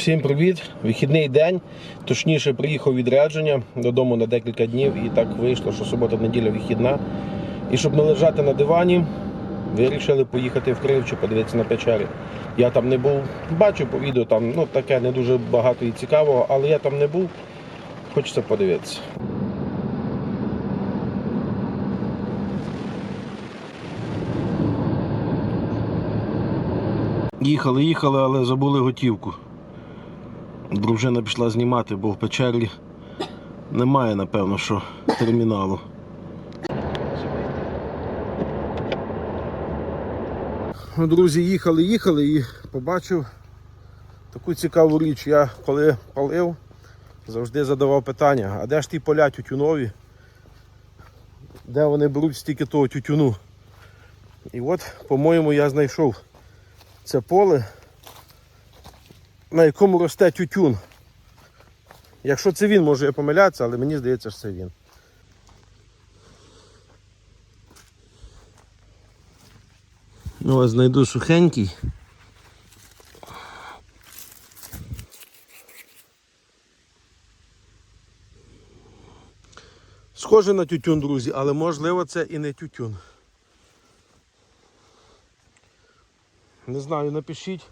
Всім привіт! Вихідний день. Точніше, приїхав відрядження додому на декілька днів і так вийшло, що субота, неділя вихідна. І щоб не лежати на дивані, вирішили поїхати в Кривчу, подивитися на печері. Я там не був, бачив по відео, там ну, таке не дуже багато і цікавого, але я там не був. Хочеться подивитися. Їхали, їхали, але забули готівку. Дружина пішла знімати, бо в печері немає, напевно, що терміналу. Друзі, їхали, їхали і побачив таку цікаву річ. Я коли палив, завжди задавав питання, а де ж ті поля тютюнові? Де вони беруть стільки того тютюну? І от, по-моєму, я знайшов це поле, на якому росте тютюн. Якщо це він, може я помилятися, але мені здається, що це він. Ну, ось знайду сухенький. Схоже на тютюн, друзі, але можливо це і не тютюн. Не знаю, напишіть.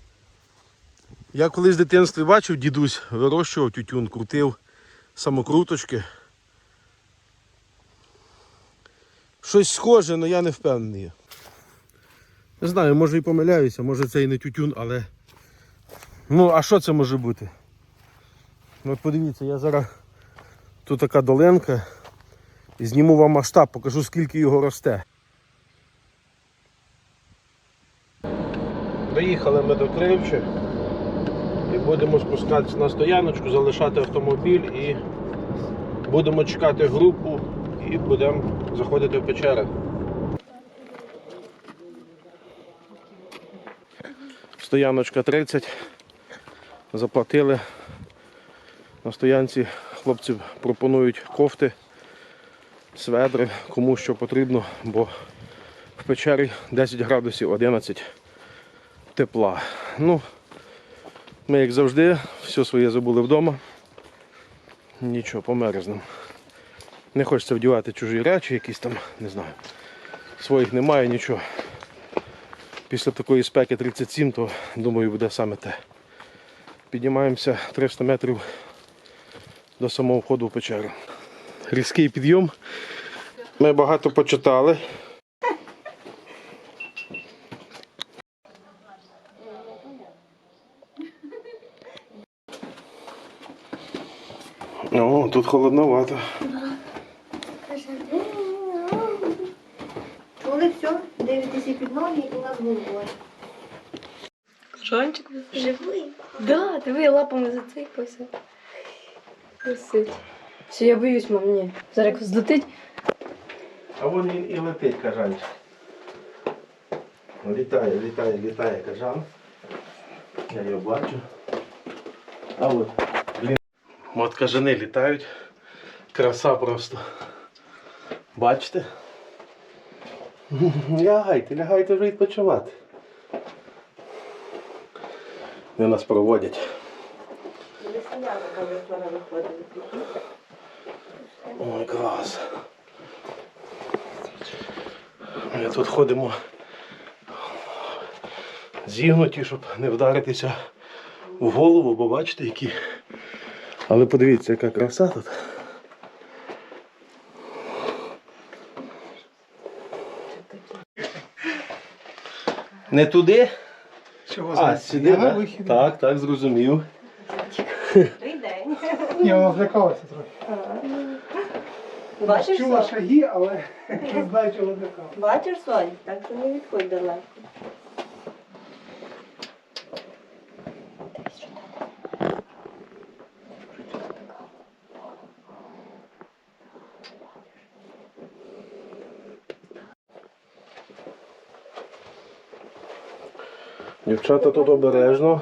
Я колись в дитинстві бачив, дідусь вирощував тютюн, крутив самокруточки. Щось схоже, але я не впевнений. Не знаю, може і помиляюся, може це і не тютюн, але. Ну, а що це може бути? Ну, От подивіться, я зараз тут така долинка і зніму вам масштаб, покажу скільки його росте. Доїхали ми до Кривчі і будемо спускатися на стояночку, залишати автомобіль і будемо чекати групу і будемо заходити в печери. Стояночка 30. Заплатили. На стоянці хлопці пропонують кофти, сведри, кому що потрібно, бо в печері 10 градусів 11 тепла. Ну, ми, як завжди, все своє забули вдома. Нічого, померзнемо. Не хочеться вдівати чужі речі, якісь там, не знаю. Своїх немає, нічого. Після такої спеки 37, то думаю буде саме те. Піднімаємося 300 метрів до самого входу в печеру. Різкий підйом. Ми багато почитали. О, тут холодновато. Чули все? Дивитеся під ноги і у нас головою. Жончик Живий. Да, диви, лапами зацикався. Висить. Все, я боюсь, мам, ні. Зараз як злетить. А вон він і летить кажанчик. Літає, літає, літає кажан. Я його бачу. А от, блін. Літають. Краса просто. Бачите? Лягайте, лягайте вже відпочивати. Вони нас проводять. Ой, клас. Ми тут ходимо зігнуті, щоб не вдаритися в голову, бо бачите, які. Але подивіться, яка краса тут. Не туди? Чого А, сюди, Я да? вихід. Так, так, зрозумів. Добрий день. Ні, вона злякалася трохи. Бачиш, Чула Сонь? шаги, але не знаю, чого злякалася. Бачиш, Сонь? Так що не відходь далеко. Дівчата тут обережно.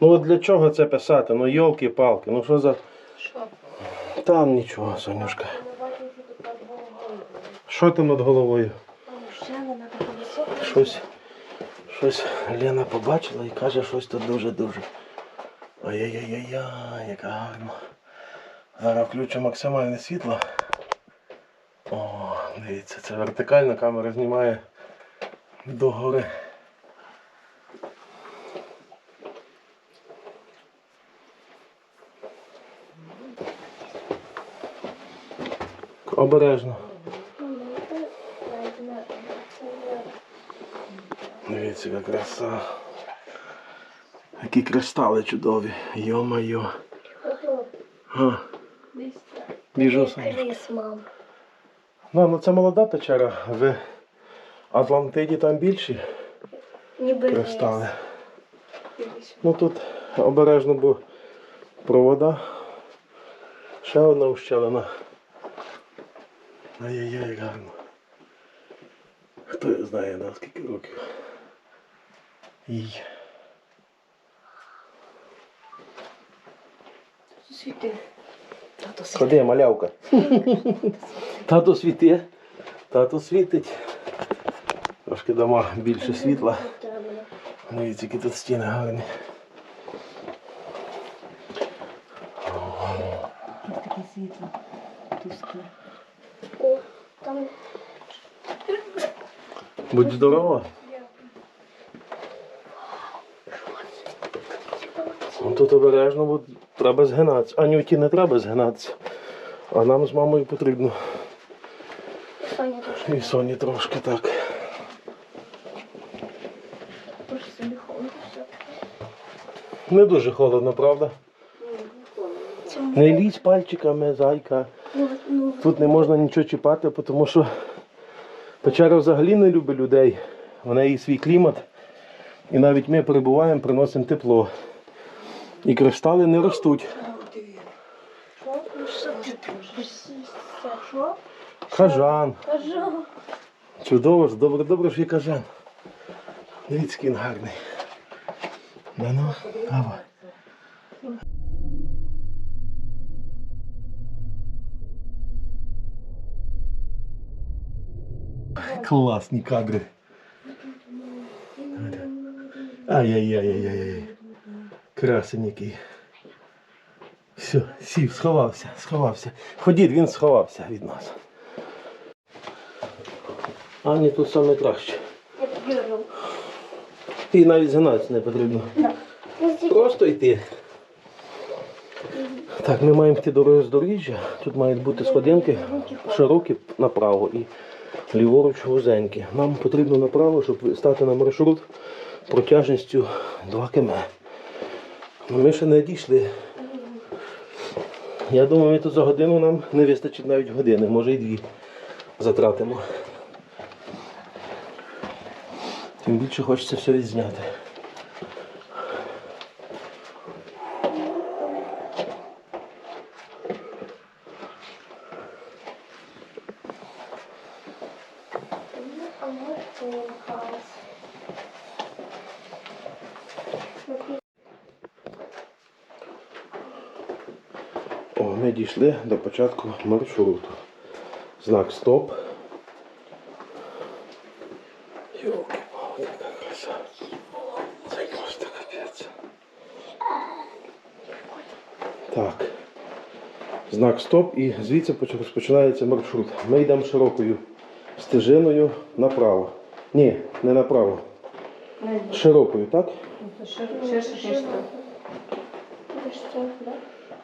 Ну от для чого це писати? Ну йолки-палки, ну що за. Що? Там нічого, Сонюшка. що. Що там над головою? Щось. Щось Лена побачила і каже, щось тут дуже-дуже. Ай-яй-яй-яй, яка гарно. Зараз включу максимальне світло. О, дивіться, це вертикальна камера знімає догори. Обережно. Дивіться, яка краса. Які кристали чудові. Йо-майо. Біжу собі. Ну, ну це молода печера. В Атлантиді там більші Ніби кристали. Ну тут обережно, бо провода. Ще одна ущелина. Ай-яй-яй, гарно. Хто знає, на скільки років. Їй. Світи. Тато світи. Ходи, малявка. Тато світи. Тато світить. Трошки дома більше світла. Дивіться, які тут стіни гарні. Таке світло. Тускле. О, там Будь здорова. Ну, Тут обережно, бо треба згинатися. Анюті не треба згинатися. А нам з мамою потрібно. Соня трошки. І Соні трошки так. Боже, собі холодно. Не дуже холодно, правда? Не лізь пальчиками, зайка. Ну, ну, Тут не можна нічого чіпати, тому що печера взагалі не любить людей. В неї свій клімат. І навіть ми перебуваємо, приносимо тепло. І криштали не ростуть. Ну? Кажан. Чудово ж, добре, добре, що є кажан. Дивіться, він гарний. Да ну, давай. Класні кадри. Ай-яй-яй-яй-яй. Красень який. Все, сів, сховався, сховався. Ходіть, він сховався від нас. Ані тут саме краще. І навіть згинатися не потрібно. Просто йти. Так, ми маємо йти до роздоріжжя. Тут мають бути сходинки широкі направо і ліворуч вузенькі. Нам потрібно направо, щоб стати на маршрут протяжністю 2 км. Ну, Ми ще не дійшли. Я думаю, тут за годину нам не вистачить навіть години, може і дві затратимо. Тим більше хочеться все відзняти. А може це не хаос? О, ми дійшли до початку маршруту. Знак стоп. Йолки-палки, краса. Це просто капець. Так. Знак стоп і звідси розпочинається маршрут. Ми йдемо широкою стежиною направо. Ні, не направо. Широкою, так? Ширше, то.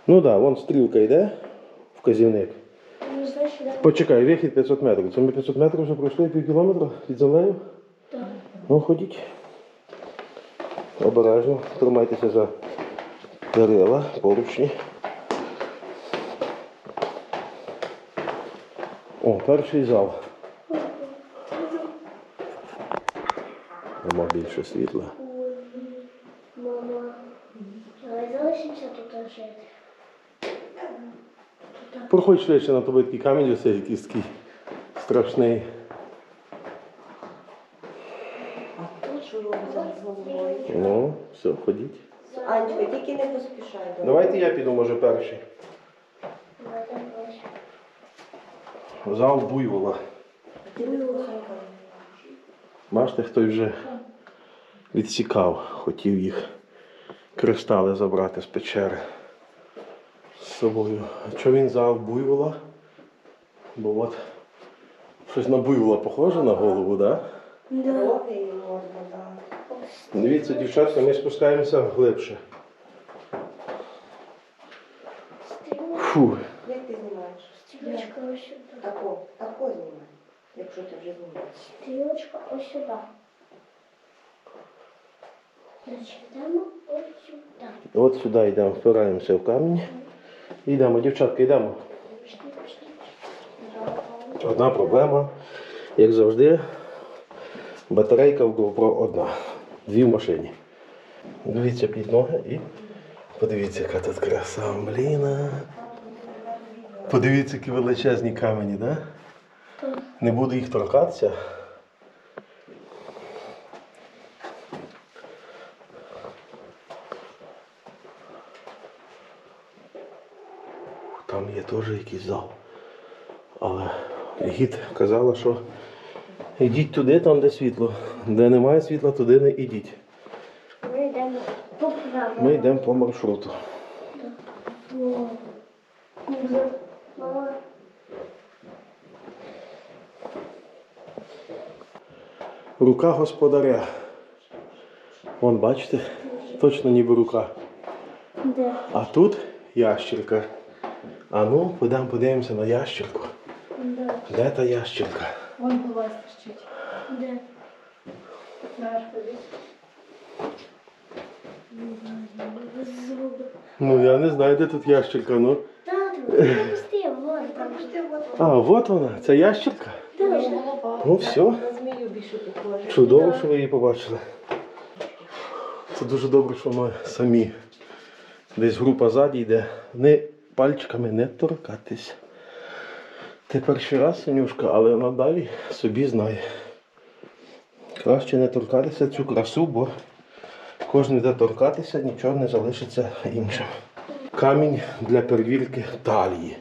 Ну так, да, вон стрілка йде, вказівник. Ну, Почекай, вихід 500 метрів. Це ми 500 метрів вже пройшли пів кілометра під землею? Так. Ну, ходіть. Обережно, тримайтеся за перила, поручні. О, перший зал. Нема більше світла. Мама. Але залишимося тут жити. Проходь швидше на тобі такий камінь, ось якийсь такий страшний. Тут що робить зараз з головою? Ну, все, ходіть. Анечка, тільки не поспішай. Давайте я піду, може, перший. Зал буйвола. Бачите, хтось вже відсікав, хотів їх кристали забрати з печери собою. Що він взяв буйвола? Бо от щось на буйвола похоже на голову, так? Да? Так. Дивіться, дівчатка, ми спускаємося глибше. Фу. Як ти знімаєш? Стрілочка ось сюди. Тако, тако знімай. Якщо ти вже знімаєш. Стрілочка ось сюди. Значить, йдемо ось сюди. От сюди йдемо, впираємося в камінь. Йдемо, дівчатка, йдемо. Одна проблема, як завжди, батарейка в GoPro одна. Дві в машині. Дивіться під ноги і подивіться, яка тут краса, блін. Подивіться, які величезні камені, да? Не буду їх торкатися. Там є теж якийсь зал. Але гід казала, що йдіть туди, там де світло. Де немає світла, туди не йдіть. Ми йдемо по правому. Ми йдемо по маршруту. Рука господаря. Вон, бачите? Точно ніби рука. Де? А тут ящірка. А ну, підемо подивимося на ящірку. Де? Де та ящірка? Вон була стащить. Де? Ну я не знаю, де тут ящірка. Ну. Тату, пропусти, вон там. А, от вона, це ящірка. Дуже. Ну все. Чудово, що ви її побачили. Це дуже добре, що ми самі. Десь група ззаді йде. Не пальчиками не торкатись. Ти перший раз, Синюшка, але надалі собі знає. Краще не торкатися цю красу, бо кожен йде торкатися, нічого не залишиться іншим. Камінь для перевірки талії.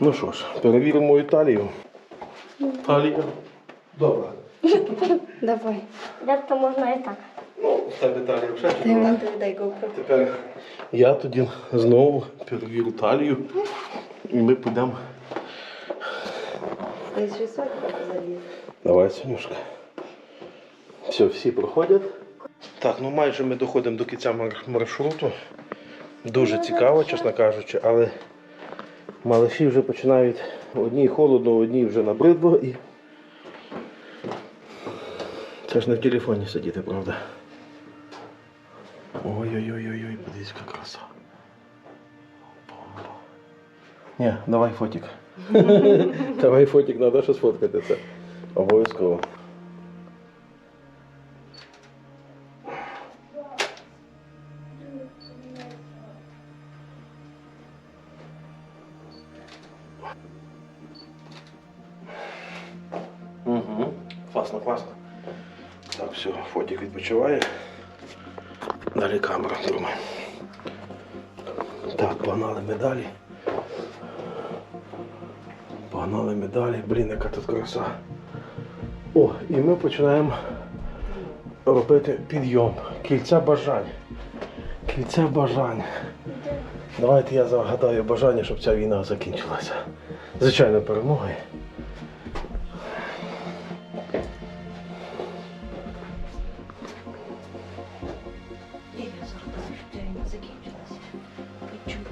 Ну що ж, перевіримо мою талію. Талія. Добре. Давай. Як то можна і так? Ну, талія вже Ти мені. Дай GoPro. Тепер я тоді знову перевірю талію і ми підемо. Десь 600 заліз. Давай, Сонюшка. Все, всі проходять. Так, ну майже ми доходимо до кінця мар- маршруту. Дуже цікаво, чесно кажучи, але малиші вже починають одній холодно, одній вже набридло і. Це ж не в телефоні сидіти, правда? Ой-ой-ой-ой, подивись, яка краса. Бомба. Ні, давай фотик. давай фотик, треба ще сфоткати це. Обов'язково. Угу. Класно, класно. Так, все, фотик відпочиває. Далі камера думаю. Так, погнали медалі. Погнали медалі. Блін, яка тут краса. О, і ми починаємо робити підйом. Кільця бажань. Кільця бажань. Давайте я загадаю бажання, щоб ця війна закінчилася. Звичайно, перемогою.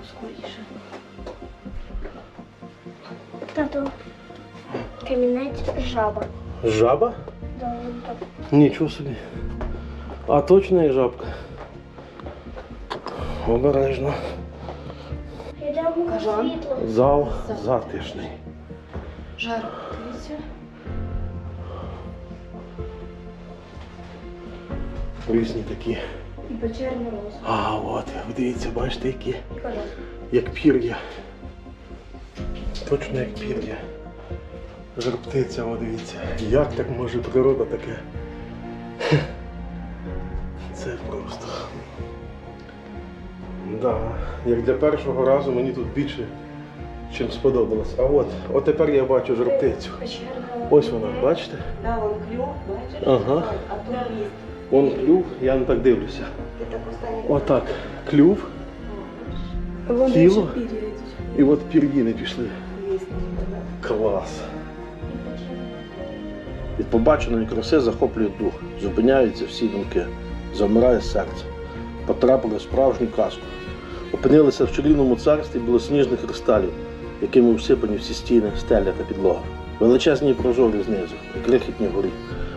скоріше. Тату. Камінець жаба. Жаба? Да, вон там. Нічого собі. А точно є жабка. Обережно. Йдемо на світло. Зал затишний. Жарко, дивіться. Різні такі. І печерний роз. А, от, дивіться, бачите, які. Як пір'я. Точно як пір'я. Жар-птиця, о, дивіться. Як так може природа таке? Це просто. Да. Як для першого разу мені тут більше, чим сподобалось. А от, от тепер я бачу жар-птицю. Ось вона, бачите? Да, вон клюв, бачиш? Ага. А то ліст. Вон клюв, я не так дивлюся. Отак. Клюв, Тіло. і от пір'їни пішли. Клас. Від побаченої краси захоплює дух, зупиняються всі думки, замирає серце. Потрапили в справжню казку. Опинилися в чарівному царстві білосніжних кристалів, якими всипані всі стіни, стеля та підлога. Величезні прозорі знизу, і крихітні вгорі.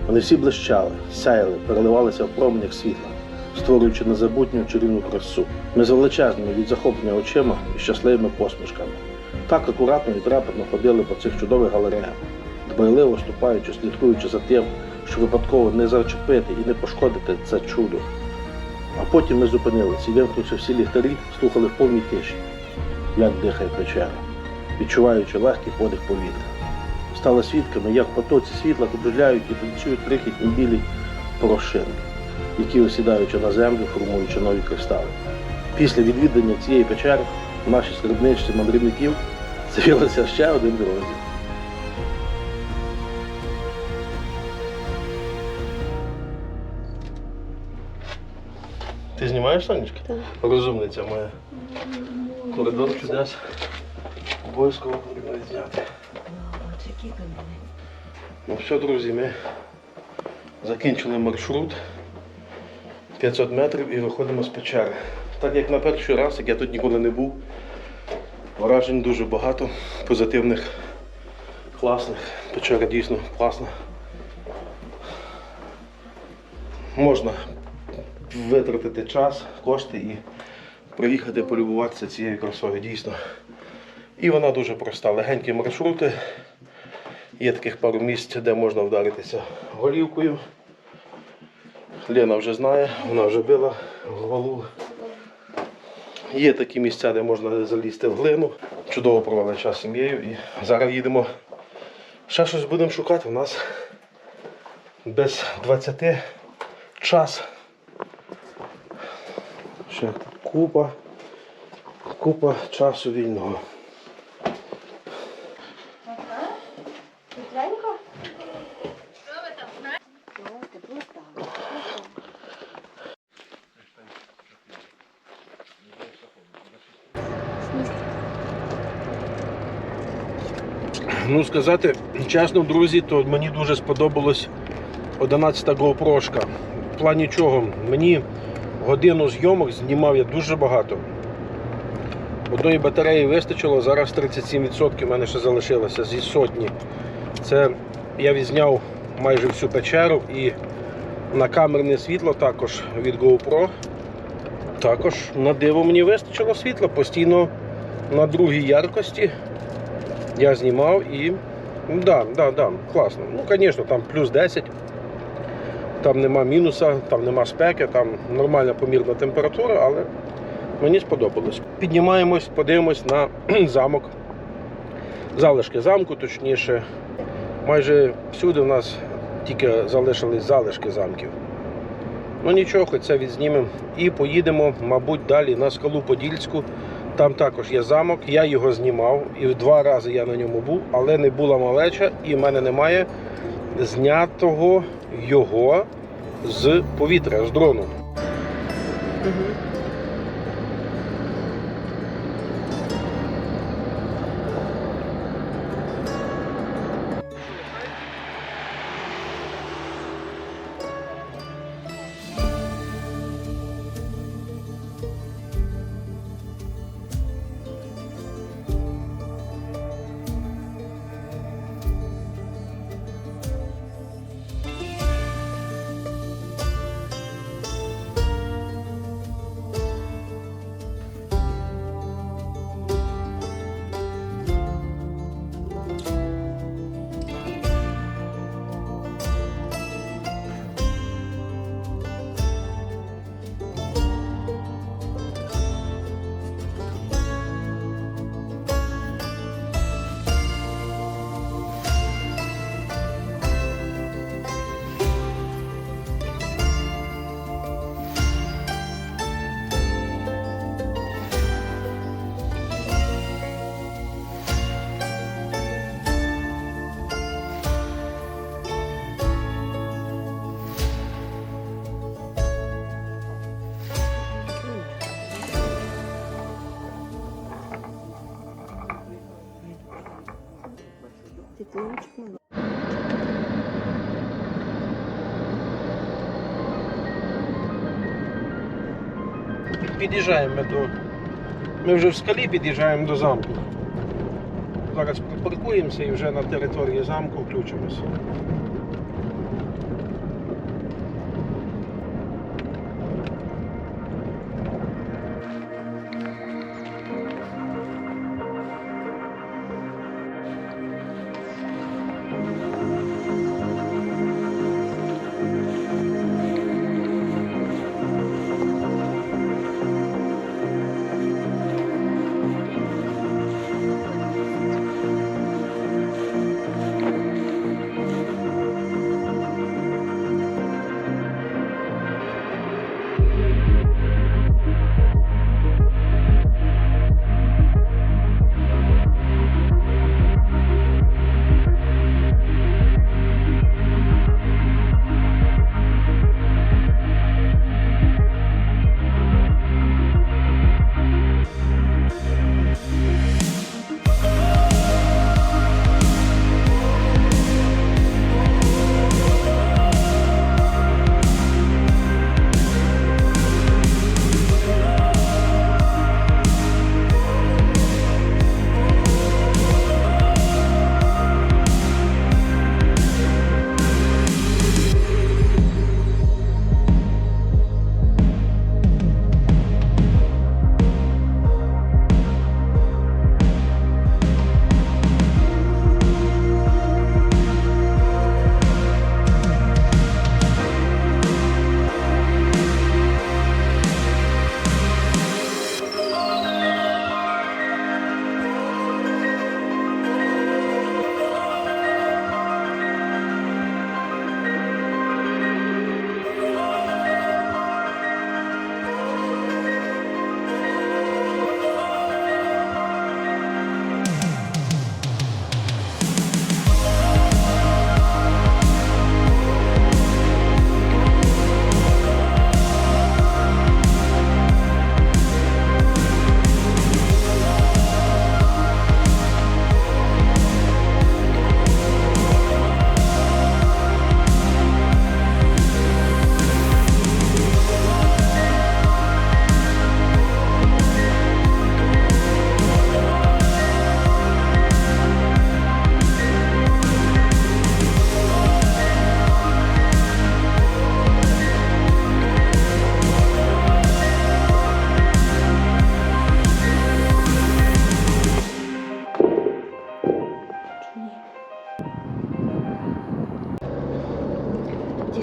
Вони всі блищали, сяяли, переливалися в променях світла, створюючи незабутню чарівну красу. Ми з величезними від захоплення очима і щасливими посмішками. Так акуратно і трепетно ходили по цих чудових галереях, дбайливо ступаючи, слідкуючи за тим, щоб випадково не зачепити і не пошкодити це чудо. А потім ми зупинилися і, вимкнувши всі ліхтарі, слухали в повній тиші, як дихає печера, відчуваючи легкий подих повітря. Стали свідками, як потоці світла кружляють і танцюють крихітні білі порошинки, які осідаючи на землю, формуючи нові кристали. Після відвідання цієї печери в нашій скарбничці мандрівників з'явився ще один розділ. Ти знімаєш, Сонечка? Так. Розумниця моя. Коридор чудес. Обов'язково потрібно зняти. Ну все, друзі, ми закінчили маршрут 500 метрів і виходимо з печери. Так як на перший раз, як я тут ніколи не був, вражень дуже багато, позитивних, класних. Печера дійсно класна. Можна витратити час, кошти і приїхати полюбуватися цією красою дійсно. І вона дуже проста. Легенькі маршрути. Є таких пару місць, де можна вдаритися голівкою. Лена вже знає, вона вже била голову. Є такі місця, де можна залізти в глину. Чудово провели час з сім'єю і зараз їдемо. Ще щось будемо шукати. У нас без 20 час. Ще купа, купа часу вільного. Сказати чесно, друзі, то мені дуже сподобалась 11-та GoPro. В плані чого? Мені годину зйомок знімав я дуже багато. Одної батареї вистачило, зараз 37% в мене ще залишилося зі сотні. Це я відзняв майже всю печеру і на камерне світло також від GoPro. Також на диво мені вистачило світла постійно на другій яркості. Я знімав і. Да, да, да, класно. Ну, звісно, там плюс 10. Там нема мінуса, там нема спеки, там нормальна помірна температура, але мені сподобалось. Піднімаємось, подивимось на замок. Залишки замку, точніше. Майже всюди в нас тільки залишились залишки замків. Ну нічого, хоч це відзнімемо. І поїдемо, мабуть, далі на скалу Подільську. Там також є замок, я його знімав, і два рази я на ньому був, але не була малеча, і в мене немає знятого його з повітря, з дрону. Лампочка. Під'їжджаємо ми до. Ми вже в скалі під'їжджаємо до замку. Зараз припаркуємося і вже на території замку включимося.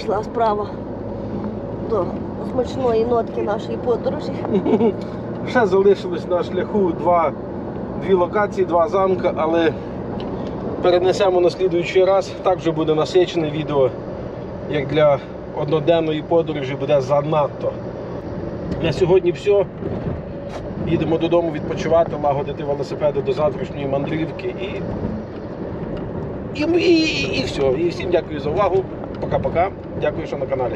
Дійшла справа до смачної нотки нашої подорожі. Ще залишилось на шляху два, дві локації, два замки, але перенесемо на слідуючий раз. Так вже буде насичене відео, як для одноденної подорожі буде занадто. На сьогодні все. Їдемо додому відпочивати, лагодити велосипеди до завтрашньої мандрівки. І, і, і, і все. І всім дякую за увагу. Пока-пока. Дякую, що на каналі.